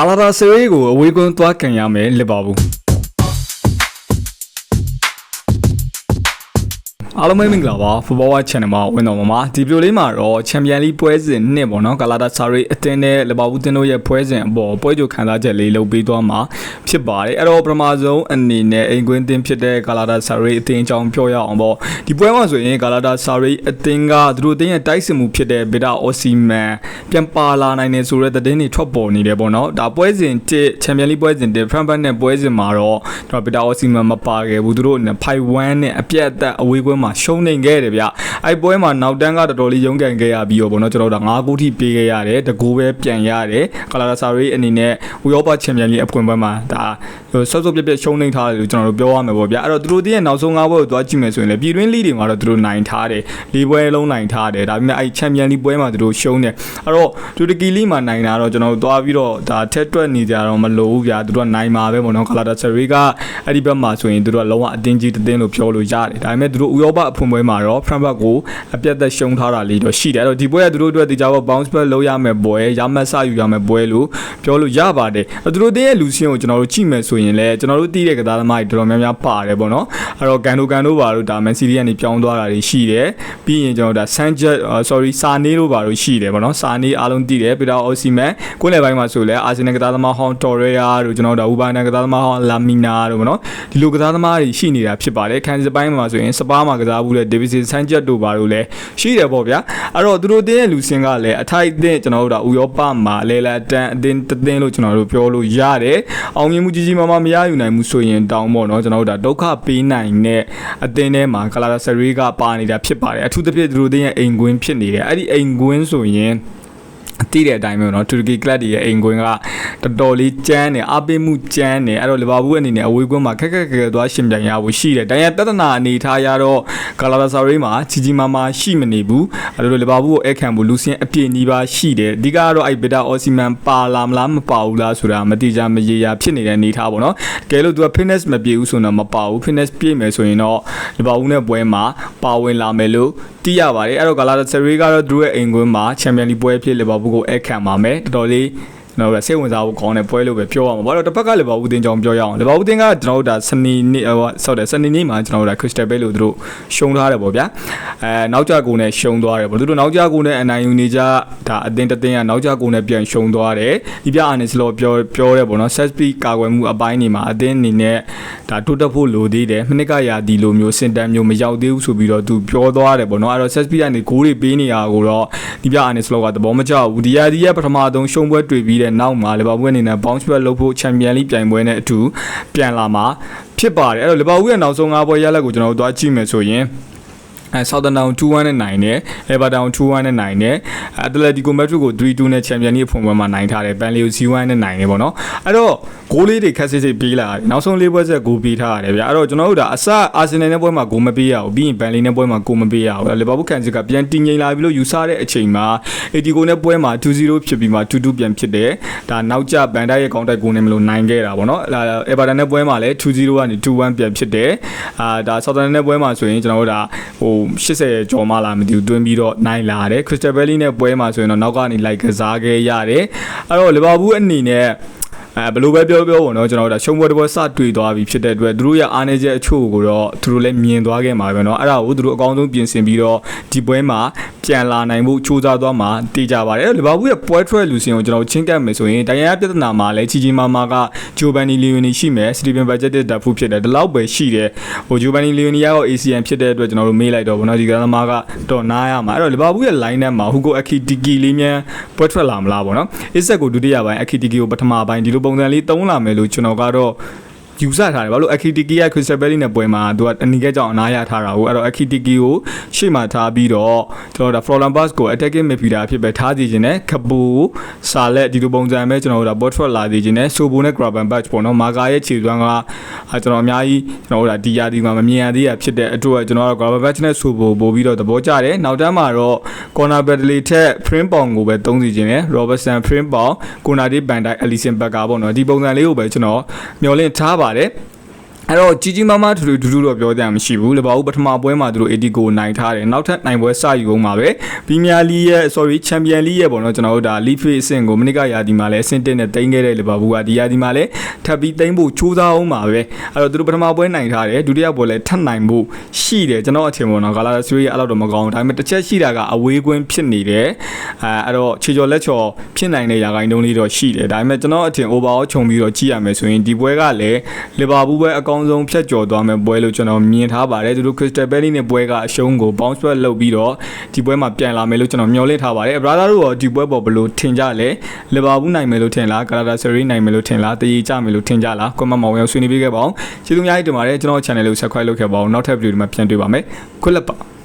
ကာလာတာဆရီကိုအဝေးကွန်းသွားကန်ရမယ်လီဗာပူး အားလုံးပဲမင်္ဂလာပါ Football Watch Channel မှာဝင်တော်မှာဒီဗီဒီယိုလေးမှာတော့ Champions League ပွဲစဉ်နှစ်ပေါ့နော်ကာလာတာဆာရီအသင်းနဲ့လီဗာပူးတင်းတို့ရဲ့ပွဲစဉ်အပေါ်ပွဲကြိုခံစားချက်လေးလုပ်ပေးသွားမှာဖြစ်ပါတယ်အဲ့တော့ပထမဆုံးအနေနဲ့အိမ်ကွင်းတင်းဖြစ်တဲ့ကာလာတာဆာရီအသင်းအကြောင်းပြောရအောင်ပေါ့ဒီပွဲမှာဆိုရင်ကာလာတာဆာရီအသင်းကသူတို့အသင်းရဲ့တိုက်စစ်မှုဖြစ်တဲ့ဗီတာအော်စီမန်ပြန်ပါလာနိုင်တယ်ဆိုတဲ့သတင်းတွေထွက်ပေါ်နေတယ်ပေါ့နော်ဒါပွဲစဉ်1 Champions League ပွဲစဉ်1 Frankfurt နဲ့ပွဲစဉ်မှာတော့တော့ဗီတာအော်စီမန်မပါခဲ့ဘူးသူတို့5-1နဲ့အပြတ်အသတ်အဝေးကွင်းမှာရှုံးနေခဲ့တယ်ဗျအဲ့ပွဲမှာနောက်တန်းကတော်တော်လေးရုန်းကန်ခဲ့ရပြီးတော့ဗောနော်ကျွန်တော်တို့9ဂိုးထိပေးခဲ့ရတယ်တကူပဲပြန်ရတယ်ကာလာဆာရီအနေနဲ့ဝီယောပါချန်ပီယံလိအဖွင့်ပွဲမှာဒါဆော့ဆော့ပြက်ပြက်ရှုံးနေထားတယ်လို့ကျွန်တော်တို့ပြောရမှာပေါ့ဗျအဲ့တော့သူတို့တည်းရဲ့နောက်ဆုံး9ပွဲကိုသွားကြည့်မယ်ဆိုရင်လည်းပြည်တွင်းလိတွေမှာတော့သူတို့နိုင်ထားတယ်၄ပွဲလုံးနိုင်ထားတယ်ဒါပေမဲ့အဲ့ချန်ပီယံလိပွဲမှာသူတို့ရှုံးတယ်အဲ့တော့တူတကီလိမှာနိုင်တာတော့ကျွန်တော်တို့သွားပြီးတော့ဒါထက်တွက်နေကြတော့မလို့ဘူးဗျာသူတို့ကနိုင်မှာပဲပေါ့နော်ကာလာဆာရီကအဲ့ဒီဘက်မှာဆိုရင်သူတို့ကလုံးဝအတင်းကြီးတတင်းလို့ပြောလို့ရတယ်ဒါပေမဲ့သူတို့ဥရောပအဖွင့်ပွဲမှာတော့ Frankfurt ကိုအပြတ်သက်ရှုံးထားတာလေးတော့ရှိတယ်အဲ့တော့ဒီပွဲကသူတို့အတွက်ဒီကြတော့ bounce back လုပ်ရမယ်ပွဲရမတ်ဆယူရမယ်ပွဲလို့ပြောလို့ရပါတယ်အဲ့သူတို့တင်းရဲ့လူစင်းကိုကျွန်တော်တို့ကြည့်မယ်ဆိုရင်လည်းကျွန်တော်တို့တီးတဲ့ကစားသမားတွေတော်တော်များများပါတယ်ပေါ့နော်အဲ့တော့ကန်ဒိုကန်တို့ပါတို့ဒါ Man City ကနေပြောင်းသွားတာတွေရှိတယ်ပြီးရင်ကျွန်တော်တို့ဒါ Sanchez sorry စာနေတို့ပါတို့ရှိတယ်ပေါ့နော်စာနေအားလုံးတီးတယ်ပြီးတော့ Osimhen ကိုယ်လည်းပိုင်းမှာဆိုလဲ Arsenal ကစားသမားဟောင်း Torreira တို့ကျွန်တော်တို့ဒါ Ubana ကစားသမားဟောင်း Lamina တို့ပေါ့နော်ဒီလိုကစားသမားတွေရှိနေတာဖြစ်ပါတယ်ခံစစ်ပိုင်းမှာဆိုရင်စပါးမှာကစားဘူးလေ David Sanchez တို့ပါတို့လည်းရှိတယ်ပေါ့ဗျာအဲ့တော့သူတို့တင်းရဲ့လူစင်းကလည်းအထိုက်အသင့်ကျွန်တော်တို့ဒါဥရောပမှာလဲလာတန်အတင်းတသင်းလို့ကျွန်တော်တို့ပြောလို့ရတယ်အောင်မြင်မှုကြီးကြီးမားမားမရယူနိုင်မှုဆိုရင်တောင်းပေါ့နော်ကျွန်တော်တို့ဒါဒုက္ခပေးနိုင်တဲ့အသင်းထဲမှာကလာဆရီကပါနေတာဖြစ်ပါတယ်အထူးသဖြင့်သူတို့တင်းရဲ့အိမ်ကွင်းဖြစ်နေတယ်အဲ့ဒီအိမ်ကွင်းဆိုရင်တိတဲ့အတိုင်းပဲเนาะတူရကီကလပ်တွေရဲ့အိမ်ကွင်းက တော်တော်လေးကျန်းတယ်အပေးမှုကျန်းတယ်အဲ့တော့လီဗာပူးအနေနဲ့အဝေးကွင်းမှာခက်ခက်ခက်ခက်သွားရှင်ပြန်ရဖို့ရှိတယ်။ဒါရပြဿနာအနေထားရတော့ဂါလာတာဆာရီမှာချီချီမာမာရှိမနေဘူး။အဲ့လိုလီဗာပူးကိုအခန့်ဖို့လူစင်အပြည့်နီးပါးရှိတယ်။အဓိကကတော့အဲ့ဘီတာအော်စီမန်ပါလာမလားမပါဘူးလားဆိုတာမတိကျမရေရာဖြစ်နေတဲ့အနေထားပေါ့နော်။ကဲလို့သူက fitness မပြည့်ဘူးဆိုတော့မပါဘူး fitness ပြည့်မယ်ဆိုရင်တော့လီဗာပူးနဲ့ပွဲမှာပါဝင်လာမယ်လို့သိရပါတယ်။အဲ့တော့ဂါလာတာဆာရီကတော့သူတို့ရဲ့အိမ်ကွင်းမှာချန်ပီယံလိပွဲဖြစ်လီဗာပူးကိုအခန့်ပါမယ်။တော်တော်လေး ကျွန်တော်တို့စိတ်ဝင်စားဖို့ကောင်းတဲ့ပွဲလို့ပဲပြောရမှာပေါ့တော့တစ်ဖက်ကလည်းဘာဘူးတင်ကြောင်ပြောရအောင်လေဘာဘူးတင်ကကျွန်တော်တို့ဒါစနေနေ့ဟိုဆောက်တယ်စနေနေ့မှာကျွန်တော်တို့ဒါ Crystal Palace လို့သူတို့ရှုံးထားတယ်ပေါ့ဗျာအဲနောက်ကြကိုနဲ့ရှုံးသွားတယ်ပေါ့သူတို့နောက်ကြကိုနဲ့အနိုင်ယူနေကြဒါအတင်းတတင်းကနောက်ကြကိုနဲ့ပြန်ရှုံးသွားတယ်ဒီပြအာနေစလောပြောပြောတယ်ပေါ့နော် Sespi ကာကွယ်မှုအပိုင်းနေမှာအတင်းအနေနဲ့ဒါတိုးတက်ဖို့လိုသေးတယ်မနစ်ကရာဒီလိုမျိုးစင်တန်မျိုးမရောက်သေးဘူးဆိုပြီးတော့သူပြောသွားတယ်ပေါ့နော်အဲ့တော့ Sespi ကနေဂိုးတွေပေးနေရကိုတော့ဒီပြအာနေစလောကသဘောမကျဘူးဒီရာဒီရဲ့ပထမဆုံးရှုံးပွဲတွေ့ပြီးတဲ့နောက်မှာလီဗာပူးအနေနဲ့ bounce back လုပ်ဖို့ချန်ပီယံလိပြိုင်ပွဲနဲ့အတူပြန်လာမှာဖြစ်ပါတယ်အဲ့တော့လီဗာပူးရဲ့နောက်ဆုံး၅ပွဲရလက်ကိုကျွန်တော်တို့သွားကြည့်မယ်ဆိုရင် အဲဆောက်တန်တောင်2-1နဲ့နိုင်တယ်။အေဗာတောင်2-1နဲ့နိုင်တယ်။အတလက်တီကိုမက်ဒရစ်ကို3-2နဲ့ချန်ပီယံလိအဖွင့်ပွဲမှာနိုင်ထားတယ်။ပန်လီယို0-1နဲ့နိုင်တယ်ပေါ့နော်။အဲ့တော့ဂိုးလေးတွေခက်စစ်စစ်ပေးလာတယ်။နောက်ဆုံးလေးပွဲဆက်ဂိုးပေးထားရတယ်ဗျာ။အဲ့တော့ကျွန်တော်တို့ဒါအစအာဆင်နယ်နဲ့ပွဲမှာဂိုးမပေးရဘူး။ပြီးရင်ပန်လီနဲ့ပွဲမှာဂိုးမပေးရဘူး။လီဗာပူးကန်စစ်ကပြန်တည်ငြိမ်လာပြီလို့ယူဆတဲ့အချိန်မှာအေတီကိုနဲ့ပွဲမှာ2-0ဖြစ်ပြီးမှ2-2ပြန်ဖြစ်တယ်။ဒါနောက်ကျဘန်ဒိုက်ရဲ့ကောင်တိုက်ဂိုးနဲ့မလို့နိုင်ခဲ့တာပေါ့နော်။အေဗာတန်နဲ့ပွဲမှာလည်း2-0ကနေ2-1ပြန်ဖြစ်တယ်။အာဒါဆောက်တန်နဲ့ပွဲမှာဆိုရင်ကျွန်တော်တို့ဒါဟို80ကျော်မှလာမသိဘူးတွင်းပြီးတော့နိုင်လာတယ်ခရစ္စတယ်ဘယ်လီနဲ့ပွဲမှာဆိုရင်တော့နောက်ကနေလိုက်ကစားခဲ့ရတယ်အဲ့တော့လီဗာပူးအနေနဲ့အဲဘယ်လိုပဲပြောပြောပေါ့နော်ကျွန်တော်တို့ရှုံးပွဲတစ်ပွဲစတွေ့သွားပြီဖြစ်တဲ့အတွက်သူတို့ရဲ့အားနည်းချက်အချို့ကိုတော့သူတို့လည်းမြင်သွားခဲ့မှာပဲเนาะအဲ့ဒါကိုသူတို့အကောင်းဆုံးပြင်ဆင်ပြီးတော့ဒီပွဲမှာ ပြန်လာနိုင်ဖို့စူးစမ်းသွားမှာတည်ကြပါတယ်လီဗာပူးရဲ့ပွဲထွက်လူစင်ကိုကျွန်တော်ချင်းကပ်မယ်ဆိုရင်တိုင်းရပြဿနာမှာလည်းချီချီမာမာကဂျိုဘန်နီလီယိုနီရှိမယ်စတီဗန်ဘတ်ဂျက်တက်ဖူးဖြစ်တယ်ဒီလောက်ပဲရှိတယ်ဟိုဂျိုဘန်နီလီယိုနီကတော့ ACN ဖြစ်တဲ့အတွက်ကျွန်တော်တို့မေးလိုက်တော့ဗောနော်ဒီကသမားကတော့နားရမှာအဲ့တော့လီဗာပူးရဲ့ line up မှာဟူကိုအခီတီကီလေးမြန်ပွဲထွက်လာမလားဗောနော်အစ်ဆက်ကိုဒုတိယပိုင်းအခီတီကီကိုပထမပိုင်းဒီလိုပုံစံလေးသုံးလာမယ်လို့ကျွန်တော်ကတော့ ယူဆထားတယ်ဘာလို့ Akitiki ရဲ့ Crystal Palace နဲ့ပွဲမှာသူကအနီကဲကြောင့်အနားရထားတာကိုအဲ့တော့ Akitiki ကိုရှေ့မှာထားပြီးတော့ကျွန်တော်တို့ဒါ Florian Bass ကို attacking midfielder အဖြစ်ပဲထားစီခြင်းနဲ့ခပူစာလက်ဒီလိုပုံစံပဲကျွန်တော်တို့ဒါ bot trot လာစီခြင်းနဲ့ Sobo နဲ့ Graben Batch ပေါ့နော်မာကာရဲ့ခြေစွမ်းကကျွန်တော်အများကြီးကျွန်တော်တို့ဒါဒီယာဒီမှာမမြင်ရသေးရဖြစ်တဲ့အတွက်ကျွန်တော်တို့ Graben Batch နဲ့ Sobo ပို့ပြီးတော့သဘောကျတယ်နောက်တန်းမှာတော့ corner battle ထက် frame ပေါင်ကိုပဲသုံးစီခြင်းနဲ့ Robertson frame ပေါင် corner ဒီ Bandai Ellison Becker ပေါ့နော်ဒီပုံစံလေးကိုပဲကျွန်တော်မျှော်လင့်ထားပါတယ် အဲ့တော့ကြီးကြီးမားမားထူထူဒူးဒူးတော့ပြောတယ်မရှိဘူးလေဘာဘူးပထမပွဲမှာသူတို့80ကိုနိုင်ထားတယ်နောက်ထပ်နိုင်ပွဲစယူအောင်ပါပဲပရီးမီးယားလိရဲ့ sorry ချန်ပီယံလိရဲ့ပေါ့နော်ကျွန်တော်တို့ဒါ league phase အဆင့်ကိုမနစ်ကရာသီမှာလည်းအဆင့်1နဲ့တင်ခဲ့တဲ့လေဘာဘူးကဒီရာသီမှာလည်းထပ်ပြီးတင်ဖို့ကြိုးစားအောင်ပါပဲအဲ့တော့သူတို့ပထမပွဲနိုင်ထားတယ်ဒုတိယပွဲလည်းထပ်နိုင်ဖို့ရှိတယ်ကျွန်တော်အထင်ပေါ့နော်ဂါလာဆွေးရအဲ့လောက်တော့မကောင်းဘူးဒါပေမဲ့တစ်ချက်ရှိတာကအဝေးကွင်းဖြစ်နေတယ်အဲအဲ့တော့ခြေကျော်လက်ချော်ဖြစ်နိုင်တဲ့ရာဂိုင်းတုံးလေးတော့ရှိတယ်ဒါပေမဲ့ကျွန်တော်အထင် overall ခြုံပြီးတော့ကြည့်ရမယ်ဆိုရင်ဒီပွဲကလည်းလီဗာပူးပဲအကောင်းဆုံးဖြတ်ကျော်သွားမယ်ပွဲလို့ကျွန်တော်မြင်ထားပါတယ်သူတို့ Crystal Palace နဲ့ပွဲကအရှုံးကို bounce back လုပ်ပြီးတော့ဒီပွဲမှာပြန်လာမယ်လို့ကျွန်တော်မျှော်လင့်ထားပါတယ် brother တို့ရောဒီပွဲပေါ်ဘယ်လိုထင်ကြလဲလီဗာပူးနိုင်မယ်လို့ထင်လား Galatasaray နိုင်မယ်လို့ထင်လားတည်ကြမယ်လို့ထင်ကြလား comment မှာဝင်ရောက်ဆွေးနွေးပေးခဲ့ပါအောင်ကျေးဇူးများကြီးတင်ပါတယ်ကျွန်တော် channel ကို subscribe လုပ်ခဲ့ပါအောင်နောက်ထပ် video ဒီမှာပြန်တွေ့ပါမယ်ခွတ်လက်ပါ